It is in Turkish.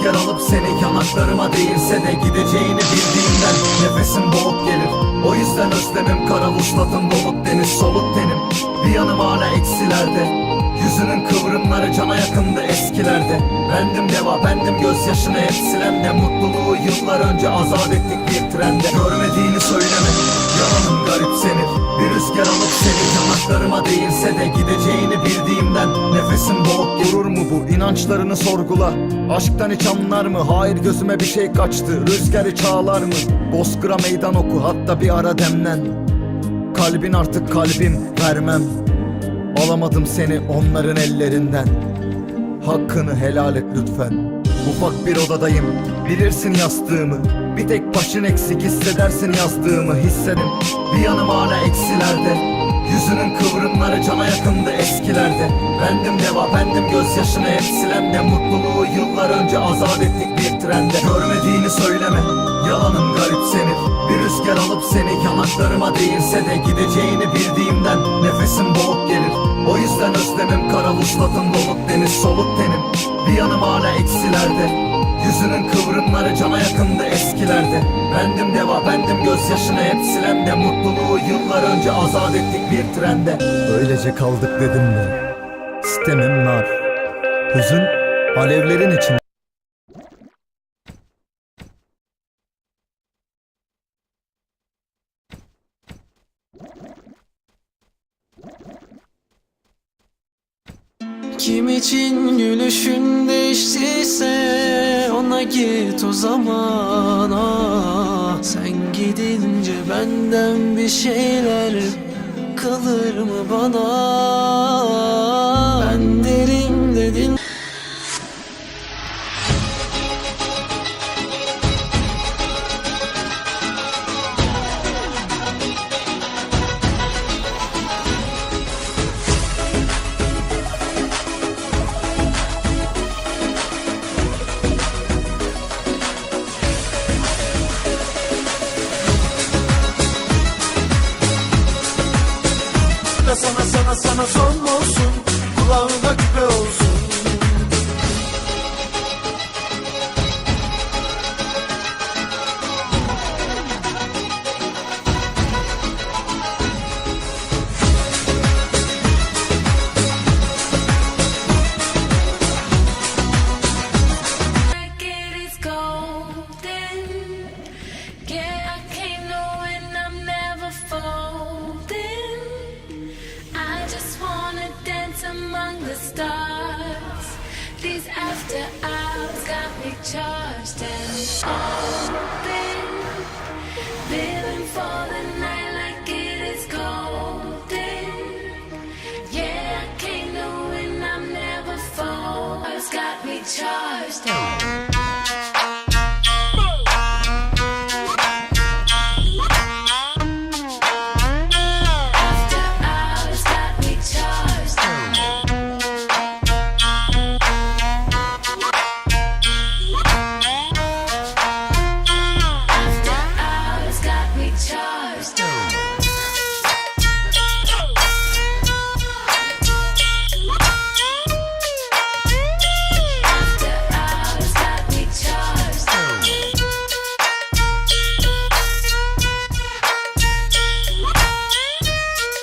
rüzgar alıp seni yanaklarıma değilse de Gideceğini bildiğimden nefesim boğuk gelir. O yüzden özlemim kara vuslatım dolup deniz soluk tenim Bir yanım hala eksilerde. Yüzünün kıvrımları cana yakındı eskilerde. Bendim deva bendim gözyaşını hep silen de Mutluluğu yıllar önce azat ettik bir trende. Görmediğini söyleme yalanım garipsenir Bir rüzgar alıp seni yanaklarıma değilse de Gideceğini bildiğimden nefesim boğuk Gurur mu bu inançlarını sorgula? Aşktan hiç anlar mı? Hayır gözüme bir şey kaçtı. Rüzgarı çağlar mı? Bozkır'a meydan oku hatta bir ara demlen. Kalbin artık kalbim vermem. Alamadım seni onların ellerinden. Hakkını helal et lütfen. Ufak bir odadayım Bilirsin yastığımı. Bir tek başın eksik hissedersin yazdığımı Hissedin Bir yanım hala eksilerde Yüzünün kıvrımları cana yakındı eskilerde. Bendim deva bendim gözyaşını hep silen de Mutluluğu yıllar önce azat ettik bir trende. Görmediğini söyleme Yalanım garipsenir Bir rüzgar alıp seni yanaklarıma değilse de Gideceğini bildiğimden nefesim boğuk gelir. O yüzden özlemim kara vuslatım dolup deniz soluk tenim. Bir yanım hala eksilerde Yüzünün kıvrımları cana yakındı eskilerde. Bendim deva bendim gözyaşını hep silen de Mutluluğu yıllar önce azat ettik bir trende. Öylece kaldık dedim mi? Sitemim nar. Hüzün alevlerin için Kim için gülüşün değiştiyse ona git o zaman ah. Sen gidince benden bir şeyler kalır mı bana Ben derim sana son olsun dance among the stars. These after hours got me charged and open.